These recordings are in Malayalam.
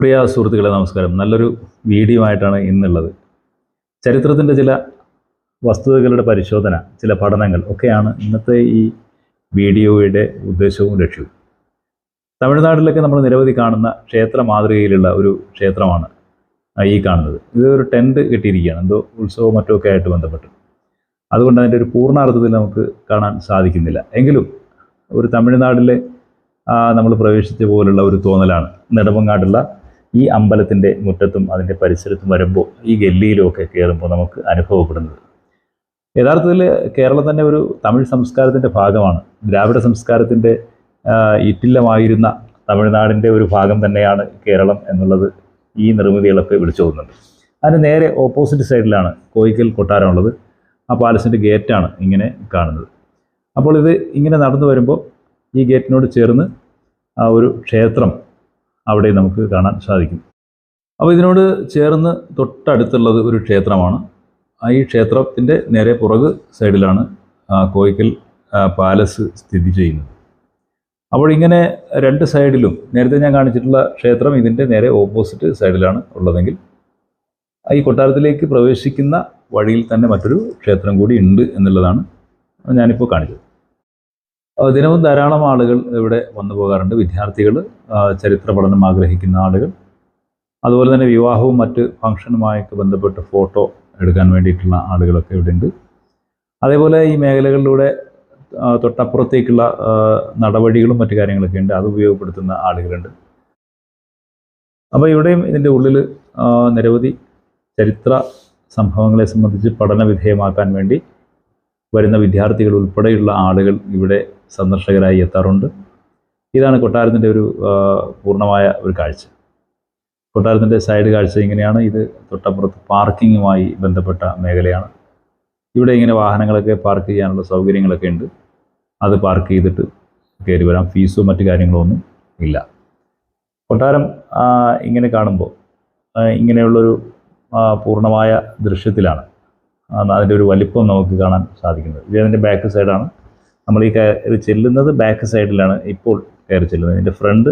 പ്രിയ സുഹൃത്തുക്കളെ നമസ്കാരം. നല്ലൊരു വീഡിയോ ആയിട്ടാണ് ഇന്നുള്ളത്. ചരിത്രത്തിന്റെ ചില വസ്തുതകളുടെ പരിശോധന ചില പഠനങ്ങൾ ഒക്കെയാണ് ഇന്നത്തെ ഈ വീഡിയോയുടെ ഉദ്ദേശവും ലക്ഷ്യവും. തമിഴ്നാട്ടിലൊക്കെ നമ്മൾ നിരവധി കാണുന്ന ക്ഷേത്ര മാതൃകയിലുള്ള ഒരു ക്ഷേത്രമാണ് ഈ കാണുന്നത്. ഇത് ഒരു ടെന്റ് കെട്ടിയിരിക്കുകയാണ്. എന്തോ ഉത്സവവും മറ്റുമൊക്കെ ആയിട്ട് ബന്ധപ്പെട്ട്. അതുകൊണ്ട് അതിന്റെ ഒരു പൂർണാർത്ഥത്തിൽ നമുക്ക് കാണാൻ സാധിക്കുന്നില്ല. എങ്കിലും ഒരു തമിഴ്നാട്ടിലെ നമ്മൾ പ്രവേശിച്ച പോലുള്ള ഒരു തോന്നലാണ് നെടുമങ്ങാടുള്ള ഈ അമ്പലത്തിന്റെ മുറ്റത്തും അതിന്റെ പരിസരത്തും വരുമ്പോൾ ഈ ഗല്ലിയിലും ഒക്കെ കയറുമ്പോൾ നമുക്ക് അനുഭവപ്പെടുന്നത്. യഥാർത്ഥത്തിൽ കേരളം തന്നെ ഒരു തമിഴ് സംസ്കാരത്തിന്റെ ഭാഗമാണ്. ദ്രാവിഡ സംസ്കാരത്തിന്റെ ഇറ്റില്ലമായിരുന്ന തമിഴ്നാടിന്റെ ഒരു ഭാഗം തന്നെയാണ് കേരളം എന്നുള്ളത് ഈ നിർമ്മിതികളൊക്കെ വിളിച്ചു പോകുന്നുണ്ട് അതിന് നേരെ ഓപ്പോസിറ്റ് സൈഡിലാണ് കോയിക്കൽ കൊട്ടാരമുള്ളത്. ആ പാലസിന്റെ ഗേറ്റാണ് ഇങ്ങനെ കാണുന്നത്. അപ്പോൾ ഇത് ഇങ്ങനെ നടന്നു വരുമ്പോൾ ഈ ഗേറ്റിനോട് ചേർന്ന് ഒരു ക്ഷേത്രം അവിടെ നമുക്ക് കാണാൻ സാധിക്കും. അപ്പോൾ ഇതിനോട് ചേർന്ന് തൊട്ടടുത്തുള്ളത് ഒരു ക്ഷേത്രമാണ്. ഈ ക്ഷേത്രത്തിന്റെ നേരെ പുറക് സൈഡിലാണ് കോയിക്കൽ പാലസ് സ്ഥിതി ചെയ്യുന്നത്. അപ്പോൾ ഇങ്ങനെ രണ്ട് സൈഡിലും നേരത്തെ ഞാൻ കാണിച്ചിട്ടുള്ള ക്ഷേത്രം ഇതിന്റെ നേരെ ഓപ്പോസിറ്റ് സൈഡിലാണ് ഉള്ളതെങ്കിൽ ഈ കൊട്ടാരത്തിലേക്ക് പ്രവേശിക്കുന്ന വഴിയിൽ തന്നെ മറ്റൊരു ക്ഷേത്രം കൂടി ഉണ്ട് എന്നുള്ളതാണ് ഞാനിപ്പോൾ കാണിച്ചത്. ദിനവും ധാരാളം ആളുകൾ ഇവിടെ വന്നു പോകാറുണ്ട്. വിദ്യാർത്ഥികൾ ചരിത്ര പഠനം ആഗ്രഹിക്കുന്ന ആളുകൾ. അതുപോലെ തന്നെ വിവാഹവും മറ്റ് ഫംഗ്ഷനുമായൊക്കെ ബന്ധപ്പെട്ട് ഫോട്ടോ എടുക്കാൻ വേണ്ടിയിട്ടുള്ള ആളുകളൊക്കെ ഇവിടെ ഉണ്ട്. അതേപോലെ ഈ മേഖലകളിലൂടെ തൊട്ടപ്പുറത്തേക്കുള്ള നടപടികളും മറ്റു കാര്യങ്ങളൊക്കെ ഉണ്ട്. അത് ഉപയോഗപ്പെടുത്തുന്ന ആളുകളുണ്ട്. അപ്പോൾ ഇവിടെയും ഇതിന്റെ ഉള്ളിൽ നിരവധി ചരിത്ര സംഭവങ്ങളെ സംബന്ധിച്ച് പഠന വിധേയമാക്കാൻ വേണ്ടി വരുന്ന വിദ്യാർത്ഥികൾ ഉൾപ്പെടെയുള്ള ആളുകൾ ഇവിടെ സന്ദർശകരായി എത്താറുണ്ട്. ഇതാണ് കൊട്ടാരത്തിന്റെ ഒരു പൂർണമായ ഒരു കാഴ്ച. കൊട്ടാരത്തിന്റെ സൈഡ് കാഴ്ച ഇങ്ങനെയാണ്. ഇത് തൊട്ടപ്പുറത്ത് പാർക്കിങ്ങുമായി ബന്ധപ്പെട്ട മേഖലയാണ്. ഇവിടെ ഇങ്ങനെ വാഹനങ്ങളൊക്കെ പാർക്ക് ചെയ്യാനുള്ള സൗകര്യങ്ങളൊക്കെ ഉണ്ട്. അത് പാർക്ക് ചെയ്തിട്ട് കയറി വരാം. ഫീസോ മറ്റു കാര്യങ്ങളോ ഒന്നും ഇല്ല. കൊട്ടാരം ഇങ്ങനെ കാണുമ്പോൾ ഇങ്ങനെയുള്ളൊരു പൂർണമായ ദൃശ്യത്തിലാണ്. അതിന്റെ ഒരു വലിപ്പം നമുക്ക് കാണാൻ സാധിക്കുന്നത്. ഇത് അതിന്റെ ബാക്ക് സൈഡാണ് നമ്മൾ ഈ കയറി ചെല്ലുന്നത് ബാക്ക് സൈഡിലാണ് ഇപ്പോൾ കയറി ചെല്ലുന്നത്. ഇതിന്റെ ഫ്രണ്ട്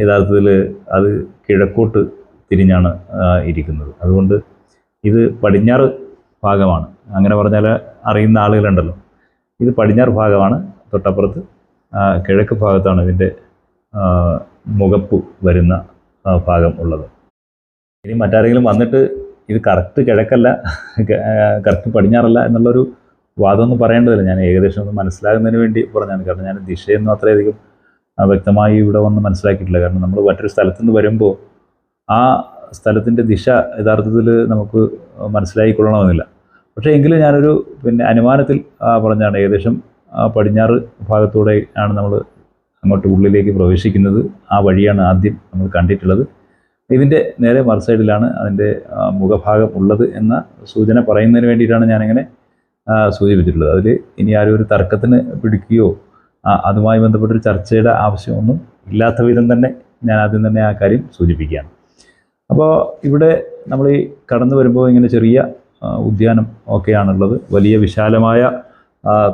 യഥാർത്ഥത്തിൽ അത് കിഴക്കോട്ട് തിരിഞ്ഞാണ് ഇരിക്കുന്നത്. അതുകൊണ്ട് ഇത് പടിഞ്ഞാറ് ഭാഗമാണ്. അങ്ങനെ പറഞ്ഞാൽ അറിയുന്ന ആളുകളുണ്ടല്ലോ. ഇത് പടിഞ്ഞാറ് ഭാഗമാണ്. തൊട്ടപ്പുറത്ത് കിഴക്ക് ഭാഗത്താണ് ഇതിന്റെ മുഖപ്പ് വരുന്ന ഭാഗം ഉള്ളത്. ഇനി മറ്റാരെങ്കിലും വന്നിട്ട് ഇത് കറക്റ്റ് കിഴക്കല്ല കറക്റ്റ് പടിഞ്ഞാറല്ല എന്നുള്ളൊരു വാദമൊന്നും പറയേണ്ടതില്ല. ഞാൻ ഏകദേശം ഒന്ന് മനസ്സിലാകുന്നതിന് വേണ്ടി പറഞ്ഞാണ് കാരണം ഞാൻ ദിശയൊന്നും അത്രയധികം വ്യക്തമായി ഇവിടെ വന്ന് മനസ്സിലാക്കിയിട്ടില്ല. കാരണം നമ്മൾ മറ്റൊരു സ്ഥലത്തു നിന്ന് വരുമ്പോൾ ആ സ്ഥലത്തിന്റെ ദിശ യഥാർത്ഥത്തിൽ നമുക്ക് മനസ്സിലായിക്കൊള്ളണമെന്നില്ല. പക്ഷേ എങ്കിലും ഞാനൊരു പിന്നെ അനുമാനത്തിൽ പറഞ്ഞാണ്. ഏകദേശം പടിഞ്ഞാറ് ഭാഗത്തൂടെ ആണ് നമ്മൾ അങ്ങോട്ട് ഉള്ളിലേക്ക് പ്രവേശിക്കുന്നത്. ആ വഴിയാണ് ആദ്യം നമ്മൾ കണ്ടിട്ടുള്ളത്. ഇതിന്റെ നേരെ മറു സൈഡിലാണ് അതിന്റെ മുഖഭാഗം ഉള്ളത് എന്ന സൂചന പറയുന്നതിന് വേണ്ടിയിട്ടാണ് ഞാനിങ്ങനെ സൂചിപ്പിച്ചിട്ടുള്ളത്. അതിൽ ഇനി ആരും ഒരു തർക്കത്തിന് പിടിക്കുകയോ അതുമായി ബന്ധപ്പെട്ടൊരു ചർച്ചയുടെ ആവശ്യമൊന്നും ഇല്ലാത്ത വിധം തന്നെ ഞാൻ ആദ്യം തന്നെ ആ കാര്യം സൂചിപ്പിക്കുകയാണ്. അപ്പോൾ ഇവിടെ നമ്മൾ ഈ കടന്നു വരുമ്പോൾ ഇങ്ങനെ ചെറിയ ഉദ്യാനം ഒക്കെയാണുള്ളത്. വലിയ വിശാലമായ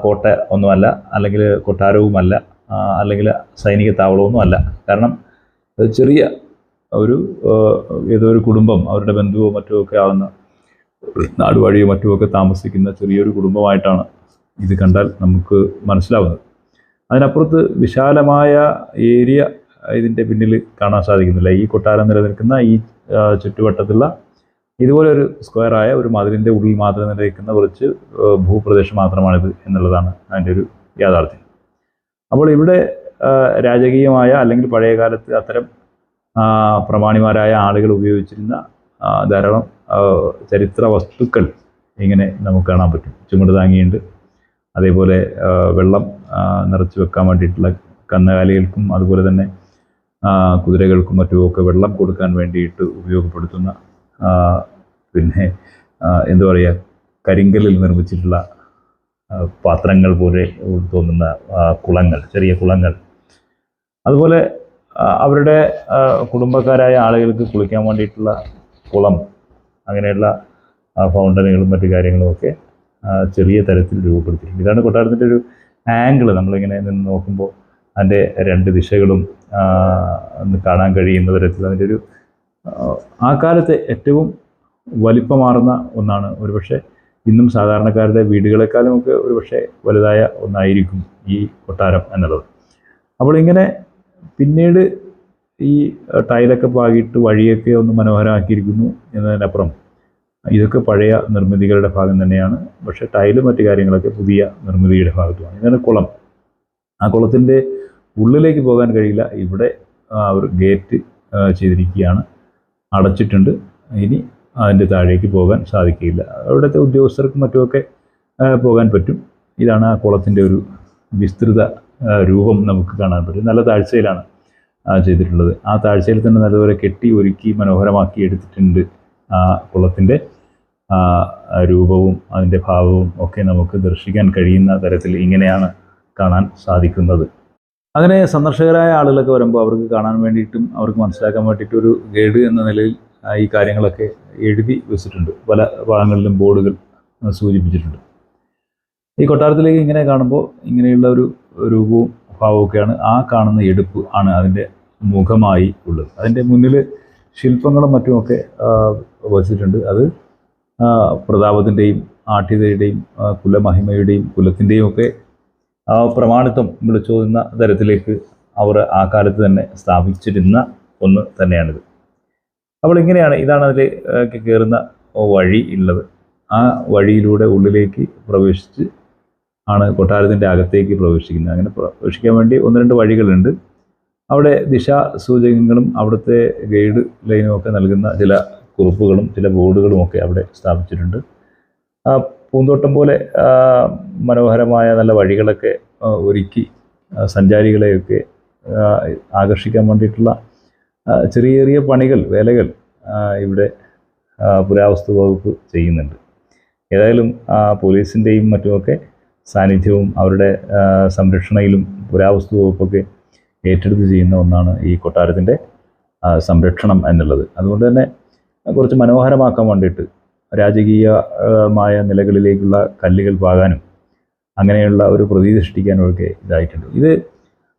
കോട്ട ഒന്നുമല്ല അല്ലെങ്കിൽ കൊട്ടാരവുമല്ല അല്ലെങ്കിൽ സൈനിക താവളമൊന്നുമല്ല കാരണം ചെറിയ ഒരു ഏതോ ഒരു കുടുംബം അവരുടെ ബന്ധുവോ മറ്റോ ഒക്കെ ആവുന്ന നാടുവാഴിയോ ഒക്കെ താമസിക്കുന്ന ചെറിയൊരു കുടുംബമായിട്ടാണ് ഇത് കണ്ടാൽ നമുക്ക് മനസ്സിലാവുന്നത്. അതിനപ്പുറത്ത് വിശാലമായ ഏരിയ ഇതിന്റെ പിന്നിൽ കാണാൻ സാധിക്കുന്നില്ല. ഈ കൊട്ടാരം നിലനിൽക്കുന്ന ഈ ചുറ്റുവട്ടത്തുള്ള ഇതുപോലെ ഒരു സ്ക്വയറായ ഒരു മതിലിന്റെ ഉള്ളിൽ മാത്രം നിലനിൽക്കുന്ന കുറച്ച് ഭൂപ്രദേശം മാത്രമാണിത് എന്നുള്ളതാണ് അതിന്റെ ഒരു യാഥാർത്ഥ്യം. അപ്പോൾ ഇവിടെ രാജകീയമായ അല്ലെങ്കിൽ പഴയകാലത്ത് അത്തരം പ്രമാണിമാരായ ആളുകൾ ഉപയോഗിച്ചിരുന്ന ധാരാളം ചരിത്ര വസ്തുക്കൾ ഇങ്ങനെ നമുക്ക് കാണാൻ പറ്റും. ചുമട് താങ്ങിയുണ്ട് അതേപോലെ വെള്ളം നിറച്ചു വെക്കാൻ വേണ്ടിയിട്ടുള്ള കന്നുകാലികൾക്കും അതുപോലെ തന്നെ കുതിരകൾക്കും മറ്റുമൊക്കെ വെള്ളം കൊടുക്കാൻ വേണ്ടിയിട്ട് ഉപയോഗപ്പെടുത്തുന്ന പിന്നെ എന്താ പറയുക കരിങ്കലിൽ നിർമ്മിച്ചിട്ടുള്ള പാത്രങ്ങൾ പോലെ തോന്നുന്ന കുളങ്ങൾ ചെറിയ കുളങ്ങൾ. അതുപോലെ അവരുടെ കുടുംബക്കാരായ ആളുകൾക്ക് കുളിക്കാൻ വേണ്ടിയിട്ടുള്ള കുളം അങ്ങനെയുള്ള ഫൗണ്ടനുകളും മറ്റു കാര്യങ്ങളും ഒക്കെ ചെറിയ തരത്തിൽ രൂപപ്പെടുത്തിയിട്ടുണ്ട്. ഇതാണ് കൊട്ടാരത്തിന്റെ ഒരു ആംഗിൾ നമ്മളിങ്ങനെ നിന്ന് നോക്കുമ്പോൾ അതിന്റെ രണ്ട് ദിശകളും കാണാൻ കഴിയുന്ന തരത്തിൽ അതിന്റെ ഒരു ആ, കാലത്തെ ഏറ്റവും വലിപ്പമാർന്ന ഒന്നാണ്. ഒരുപക്ഷെ ഇന്നും സാധാരണക്കാരുടെ വീടുകളെക്കാളും ഒക്കെ ഒരുപക്ഷെ വലുതായ ഒന്നായിരിക്കും ഈ കൊട്ടാരം എന്നുള്ളത്. അപ്പോൾ ഇങ്ങനെ പിന്നീട് ഈ ടൈലൊക്കെ പാകിയിട്ട് വഴിയൊക്കെ ഒന്ന് മനോഹരമാക്കിയിരിക്കുന്നു എന്നതിനപ്പുറം. ഇതൊക്കെ പഴയ നിർമ്മിതികളുടെ ഭാഗം തന്നെയാണ്. പക്ഷേ ടൈലും മറ്റു കാര്യങ്ങളൊക്കെ പുതിയ നിർമ്മിതിയുടെ ഭാഗത്തുമാണ്. ഇങ്ങനെ കുളം. ആ കുളത്തിന്റെ ഉള്ളിലേക്ക് പോകാൻ കഴിയില്ല. ഇവിടെ ഒരു ഗേറ്റ് ചെയ്തിരിക്കുകയാണ്. അടച്ചിട്ടുണ്ട്. ഇനി അതിന്റെ താഴേക്ക് പോകാൻ സാധിക്കില്ല. അവിടുത്തെ ഉദ്യോഗസ്ഥർക്കും മറ്റുമൊക്കെ പോകാൻ പറ്റും. ഇതാണ് ആ കുളത്തിന്റെ ഒരു വിസ്തൃത രൂപം നമുക്ക് കാണാൻ പറ്റും. നല്ല താഴ്ചയിലാണ് ചെയ്തിട്ടുള്ളത്. ആ താഴ്ചയിൽ തന്നെ നല്ലപോലെ കെട്ടി ഒരുക്കി മനോഹരമാക്കി എടുത്തിട്ടുണ്ട് ആ കുളത്തിന്റെ രൂപവും അതിന്റെ ഭാവവും ഒക്കെ നമുക്ക് ദർശിക്കാൻ കഴിയുന്ന തരത്തിൽ ഇങ്ങനെയാണ് കാണാൻ സാധിക്കുന്നത്. അങ്ങനെ സന്ദർശകരായ ആളുകളൊക്കെ വരുമ്പോൾ അവർക്ക് കാണാൻ വേണ്ടിയിട്ടും അവർക്ക് മനസ്സിലാക്കാൻ വേണ്ടിയിട്ടും ഒരു ഗൈഡ് എന്ന നിലയിൽ ഈ കാര്യങ്ങളൊക്കെ എഴുതി വെച്ചിട്ടുണ്ട്. പല ഭാഗങ്ങളിലും ബോർഡുകൾ സൂചിപ്പിച്ചിട്ടുണ്ട്. ഈ കൊട്ടാരത്തിലേക്ക് ഇങ്ങനെ കാണുമ്പോൾ ഇങ്ങനെയുള്ള ഒരു രൂപവും ഭാവമൊക്കെയാണ് ആ കാണുന്ന എടുപ്പ് ആണ് അതിന്റെ മുഖമായി ഉള്ളത്. അതിന്റെ മുന്നിൽ ശില്പങ്ങളും മറ്റുമൊക്കെ വച്ചിട്ടുണ്ട്. അത് പ്രതാപത്തിന്റെയും ആഠ്യതയുടെയും കുലമഹിമയുടെയും കുലത്തിന്റെയും ഒക്കെ പ്രമാണിത്വം വിളിച്ചോതുന്ന തരത്തിലേക്ക് അവർ ആ കാലത്ത് തന്നെ സ്ഥാപിച്ചിരുന്ന ഒന്ന് തന്നെയാണിത്. അപ്പോൾ ഇങ്ങനെയാണ് ഇതാണ് അതിൽ കയറുന്ന വഴി ഉള്ളത്. ആ വഴിയിലൂടെ ഉള്ളിലേക്ക് പ്രവേശിച്ച് ആണ് കൊട്ടാരത്തിന്റെ അകത്തേക്ക് പ്രവേശിക്കുന്നത്. അങ്ങനെ പ്രവേശിക്കാൻ വേണ്ടി ഒന്ന് രണ്ട് വഴികളുണ്ട്. അവിടെ ദിശാ ദിശാസൂചകങ്ങളും അവിടുത്തെ ഗൈഡ് ലൈനും ഒക്കെ നൽകുന്ന ചില കുറിപ്പുകളും ചില ബോർഡുകളും ഒക്കെ അവിടെ സ്ഥാപിച്ചിട്ടുണ്ട്. പൂന്തോട്ടം പോലെ മനോഹരമായ നല്ല വഴികളൊക്കെ ഒരുക്കി സഞ്ചാരികളെയൊക്കെ ആകർഷിക്കാൻ വേണ്ടിയിട്ടുള്ള ചെറിയ ചെറിയ പണികൾ വേലകൾ ഇവിടെ പുരാവസ്തു വകുപ്പ് ചെയ്യുന്നുണ്ട്. ഏതായാലും പോലീസിന്റെയും മറ്റുമൊക്കെ സാന്നിധ്യവും അവരുടെ സംരക്ഷണയിലും പുരാവസ്തു വകുപ്പൊക്കെ ഏറ്റെടുത്ത് ചെയ്യുന്ന ഒന്നാണ് ഈ കൊട്ടാരത്തിന്റെ സംരക്ഷണം എന്നുള്ളത്. അതുകൊണ്ട് തന്നെ കുറച്ച് മനോഹരമാക്കാൻ വേണ്ടിയിട്ട് രാജകീയമായ നിലകളിലേക്കുള്ള കല്ലുകൾ പാകാനും അങ്ങനെയുള്ള ഒരു പ്രതീതി സൃഷ്ടിക്കാനും ഒക്കെ ഇതായിട്ടുണ്ട്. ഇത്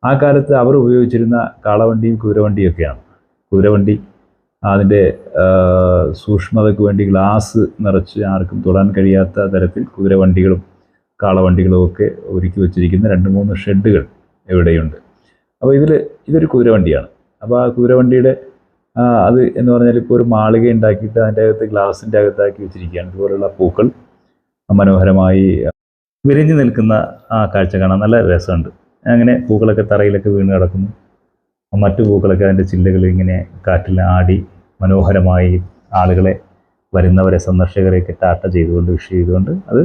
ആ കാലത്ത് അവർ ഉപയോഗിച്ചിരുന്ന കാളവണ്ടിയും കുതിരവണ്ടിയൊക്കെയാണ്. കുതിരവണ്ടി അതിന്റെ സൂക്ഷ്മതയ്ക്ക് വേണ്ടി ഗ്ലാസ് നിറച്ച് ആർക്കും തൊടാൻ കഴിയാത്ത തരത്തിൽ കുതിരവണ്ടികളും കാളവണ്ടികളും ഒക്കെ ഒരുക്കി വെച്ചിരിക്കുന്ന രണ്ട് മൂന്ന് ഷെഡുകൾ എവിടെയുണ്ട്. അപ്പോൾ ഇതിൽ ഇതൊരു കുതിരവണ്ടിയാണ്. അപ്പോൾ ആ കുതിരവണ്ടിയുടെ അത് എന്ന് പറഞ്ഞാൽ ഇപ്പോൾ ഒരു മാളിക ഉണ്ടാക്കിയിട്ട് അതിന്റെ അകത്ത് ഗ്ലാസിന്റെ അകത്താക്കി വെച്ചിരിക്കുകയാണ്. ഇതുപോലുള്ള പൂക്കൾ മനോഹരമായി വിരിഞ്ഞു നിൽക്കുന്ന ആ കാഴ്ച കാണാൻ നല്ല രസമുണ്ട്. അങ്ങനെ പൂക്കളൊക്കെ തറയിലൊക്കെ വീണ് കിടക്കുന്നു. മറ്റു പൂക്കളൊക്കെ അതിന്റെ ചില്ലകൾ ഇങ്ങനെ കാറ്റിൽ ആടി മനോഹരമായി ആളുകളെ വരുന്നവരെ സന്ദർശകരെയൊക്കെ ടാട്ട ചെയ്തുകൊണ്ട് വിഷ് ചെയ്തുകൊണ്ട് അത്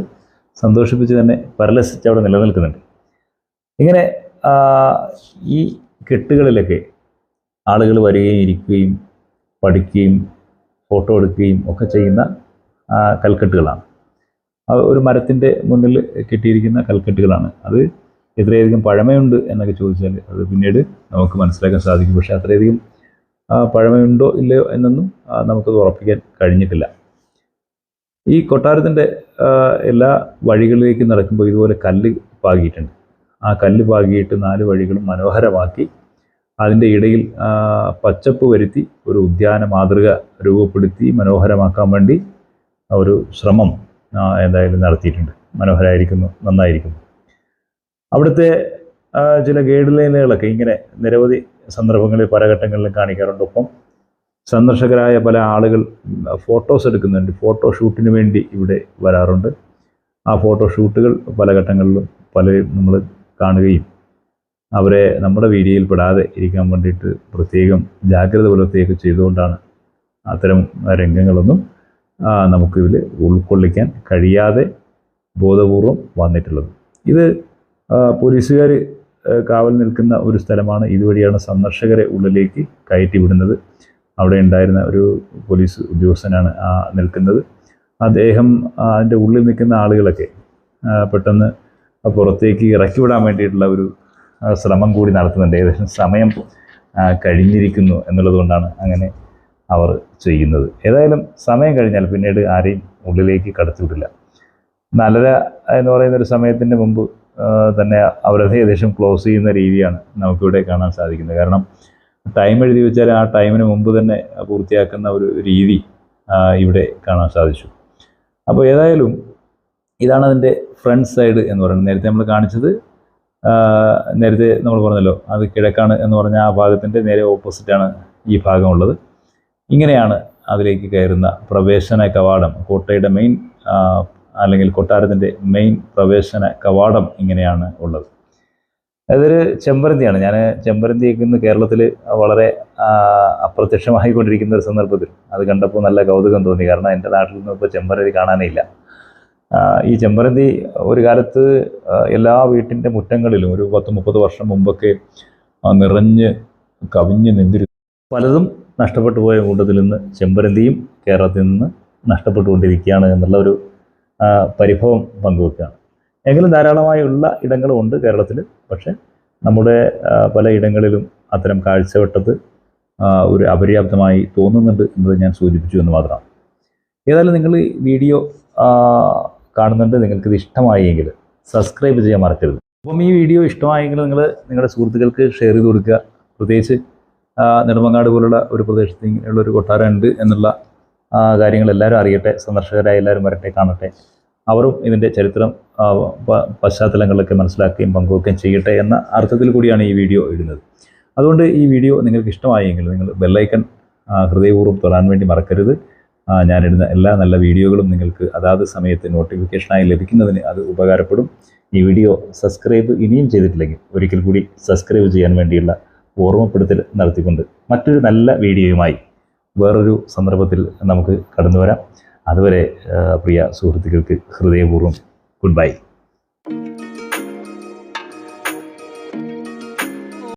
സന്തോഷിപ്പിച്ച് തന്നെ പരലസിച്ച് അവിടെ നിലനിൽക്കുന്നുണ്ട്. ഇങ്ങനെ ഈ കെട്ടുകളിലൊക്കെ ആളുകൾ വരികയും ഇരിക്കുകയും പഠിക്കുകയും ഫോട്ടോ എടുക്കുകയും ഒക്കെ ചെയ്യുന്ന കൽക്കെട്ടുകളാണ്. ഒരു മരത്തിന്റെ മുന്നിൽ കെട്ടിയിരിക്കുന്ന കൽക്കെട്ടുകളാണ്. അത് എത്രയധികം പഴമയുണ്ട് എന്നൊക്കെ ചോദിച്ചാൽ അത് പിന്നീട് നമുക്ക് മനസ്സിലാക്കാൻ സാധിക്കും. പക്ഷേ അത്രയധികം പഴമയുണ്ടോ ഇല്ലയോ എന്നൊന്നും നമുക്കത് ഉറപ്പിക്കാൻ കഴിഞ്ഞിട്ടില്ല. ഈ കൊട്ടാരത്തിന്റെ എല്ലാ വഴികളിലേക്കും നടക്കുമ്പോൾ ഇതുപോലെ കല്ല് പാകിയിട്ടുണ്ട്. ആ കല്ല് പാകിയിട്ട് നാല് വഴികളും മനോഹരമാക്കി അതിന്റെ ഇടയിൽ പച്ചപ്പ് വരുത്തി ഒരു ഉദ്യാന മാതൃക രൂപപ്പെടുത്തി മനോഹരമാക്കാൻ വേണ്ടി ഒരു ശ്രമം എന്തായാലും നടത്തിയിട്ടുണ്ട്. മനോഹരമായിരിക്കുന്നു നന്നായിരിക്കുന്നു. അവിടുത്തെ ചില ഗൈഡ് ലൈനുകളൊക്കെ ഇങ്ങനെ നിരവധി സന്ദർഭങ്ങളിൽ പല ഘട്ടങ്ങളിലും കാണിക്കാറുണ്ട്. ഒപ്പം സന്ദർശകരായ പല ആളുകൾ ഫോട്ടോസ് എടുക്കുന്നുണ്ട്. ഫോട്ടോ ഷൂട്ടിന് വേണ്ടി ഇവിടെ വരാറുണ്ട്. ആ ഫോട്ടോ ഷൂട്ടുകൾ പല ഘട്ടങ്ങളിലും പലരും നമ്മൾ കാണുകയും അവരെ നമ്മുടെ വീഡിയോയിൽ പെടാതെ ഇരിക്കാൻ വേണ്ടിയിട്ട് പ്രത്യേകം ജാഗ്രത പുലർത്തുകയൊക്കെ ചെയ്തുകൊണ്ടാണ് അത്തരം രംഗങ്ങളൊന്നും നമുക്കിതിൽ ഉൾക്കൊള്ളിക്കാൻ കഴിയാതെ ബോധപൂർവം വന്നിട്ടുള്ളത്. ഇത് പോലീസുകാർ കാവൽ നിൽക്കുന്ന ഒരു സ്ഥലമാണ്. ഇതുവഴിയാണ് സന്ദർശകരെ ഉള്ളിലേക്ക് കയറ്റി വിടുന്നത്. അവിടെ ഉണ്ടായിരുന്ന ഒരു പോലീസ് ഉദ്യോഗസ്ഥനാണ് ആ നിൽക്കുന്നത്. അദ്ദേഹം അതിന്റെ ഉള്ളിൽ നിൽക്കുന്ന ആളുകളൊക്കെ പെട്ടെന്ന് പുറത്തേക്ക് ഇറക്കി വിടാൻ വേണ്ടിയിട്ടുള്ള ഒരു ശ്രമം കൂടി നടത്തുന്നുണ്ട്. ഏകദേശം സമയം കഴിഞ്ഞിരിക്കുന്നു എന്നുള്ളതുകൊണ്ടാണ് അങ്ങനെ അവർ ചെയ്യുന്നത്. ഏതായാലും സമയം കഴിഞ്ഞാൽ പിന്നീട് ആരെയും ഉള്ളിലേക്ക് കടത്തിവിടില്ല നാലര എന്ന് പറയുന്ന ഒരു സമയത്തിന്റെ മുമ്പ് തന്നെ അവരത് ഏകദേശം ക്ലോസ് ചെയ്യുന്ന രീതിയാണ് നമുക്കിവിടെ കാണാൻ സാധിക്കുന്നത്. കാരണം ടൈം എഴുതി വെച്ചാൽ ആ ടൈമിന് മുമ്പ് തന്നെ പൂർത്തിയാക്കുന്ന ഒരു രീതി ഇവിടെ കാണാൻ സാധിച്ചു. അപ്പോൾ ഏതായാലും ഇതാണ് അതിന്റെ ഫ്രണ്ട് സൈഡ് എന്ന് പറയുന്നത്. നേരത്തെ നമ്മൾ കാണിച്ചത് നേരത്തെ നമ്മൾ പറഞ്ഞല്ലോ അത് കിഴക്കാണ് എന്ന് പറഞ്ഞ ആ ഭാഗത്തിന്റെ നേരെ ഓപ്പോസിറ്റാണ് ഈ ഭാഗമുള്ളത്. ഇങ്ങനെയാണ് അതിലേക്ക് കയറുന്ന പ്രവേശന കവാടം കോട്ടയുടെ മെയിൻ അല്ലെങ്കിൽ കൊട്ടാരത്തിന്റെ മെയിൻ പ്രവേശന കവാടം ഇങ്ങനെയാണ് ഉള്ളത്. അതൊരു ചെമ്പരന്തിയാണ്. ഞാൻ ചെമ്പരന്തിയൊക്കെ ഇന്ന് കേരളത്തിൽ വളരെ അപ്രത്യക്ഷമായിക്കൊണ്ടിരിക്കുന്ന ഒരു സന്ദർഭത്തിൽ അത് കണ്ടപ്പോൾ നല്ല കൗതുകം തോന്നി. കാരണം എന്റെ നാട്ടിൽ നിന്നും ഇപ്പോൾ ചെമ്പരന്തി കാണാനേ ഇല്ല ഈ ചെമ്പരന്തി ഒരു കാലത്ത് എല്ലാ വീട്ടിന്റെ മുറ്റങ്ങളിലും ഒരു പത്ത് മുപ്പത് വർഷം മുമ്പൊക്കെ നിറഞ്ഞ് കവിഞ്ഞ് നിന്നിരുന്നു പലതും നഷ്ടപ്പെട്ടു പോയ കൂട്ടത്തിൽ നിന്ന് ചെമ്പരന്തിയും കേരളത്തിൽ നിന്ന് നഷ്ടപ്പെട്ടുകൊണ്ടിരിക്കുകയാണ് എന്നുള്ള ഒരു പരിഭവം പങ്കുവെക്കുകയാണ്. എങ്കിലും ധാരാളമായുള്ള ഇടങ്ങളുമുണ്ട് കേരളത്തിൽ. പക്ഷേ നമ്മുടെ പല ഇടങ്ങളിലും അത്തരം കാഴ്ചവെട്ടത് ഒരു അപര്യാപ്തമായി തോന്നുന്നുണ്ട് എന്നത് ഞാൻ സൂചിപ്പിച്ചു എന്ന് മാത്രമാണ്. ഏതായാലും നിങ്ങൾ ഈ വീഡിയോ കാണുന്നുണ്ട്. നിങ്ങൾക്കിത് ഇഷ്ടമായി എങ്കിൽ സബ്സ്ക്രൈബ് ചെയ്യാൻ മറക്കരുത്. അപ്പം ഈ വീഡിയോ ഇഷ്ടമായെങ്കിൽ നിങ്ങൾ നിങ്ങളുടെ സുഹൃത്തുക്കൾക്ക് ഷെയർ ചെയ്ത് കൊടുക്കുക. പ്രത്യേകിച്ച് നെടുമങ്ങാട് പോലുള്ള ഒരു പ്രദേശത്ത് ഇങ്ങനെയുള്ള ഒരു കൊട്ടാരം ഉണ്ട് എന്നുള്ള കാര്യങ്ങൾ എല്ലാവരും അറിയട്ടെ. സന്ദർശകരായ എല്ലാവരും വരട്ടെ കാണട്ടെ. അവരും ഇതിന്റെ ചരിത്രം പശ്ചാത്തലങ്ങളൊക്കെ മനസ്സിലാക്കുകയും പങ്കുവെക്കുകയും ചെയ്യട്ടെ എന്ന അർത്ഥത്തിൽ കൂടിയാണ് ഈ വീഡിയോ ഇടുന്നത്. അതുകൊണ്ട് ഈ വീഡിയോ നിങ്ങൾക്ക് ഇഷ്ടമായെങ്കിൽ നിങ്ങൾ ബെല്ലൈക്കൺ ഹൃദയപൂർവം തൊടാൻ വേണ്ടി മറക്കരുത്. ഞാനിടുന്ന എല്ലാ നല്ല വീഡിയോകളും നിങ്ങൾക്ക് അതാത് സമയത്ത് നോട്ടിഫിക്കേഷനായി ലഭിക്കുന്നതിന് അത് ഉപകാരപ്പെടും. ഈ വീഡിയോ സബ്സ്ക്രൈബ് ഇനിയും ചെയ്തിട്ടില്ലെങ്കിൽ ഒരിക്കൽ കൂടി സബ്സ്ക്രൈബ് ചെയ്യാൻ വേണ്ടിയുള്ള ഓർമ്മപ്പെടുത്തൽ നടത്തിക്കൊണ്ട് മറ്റൊരു നല്ല വീഡിയോയുമായി വേറൊരു സന്ദർഭത്തിൽ നമുക്ക് കടന്നു വരാം അതുവരെ പ്രിയ സുഹൃത്തുക്കൾക്ക് ഹൃദയപൂർവം ഗുഡ് ബൈ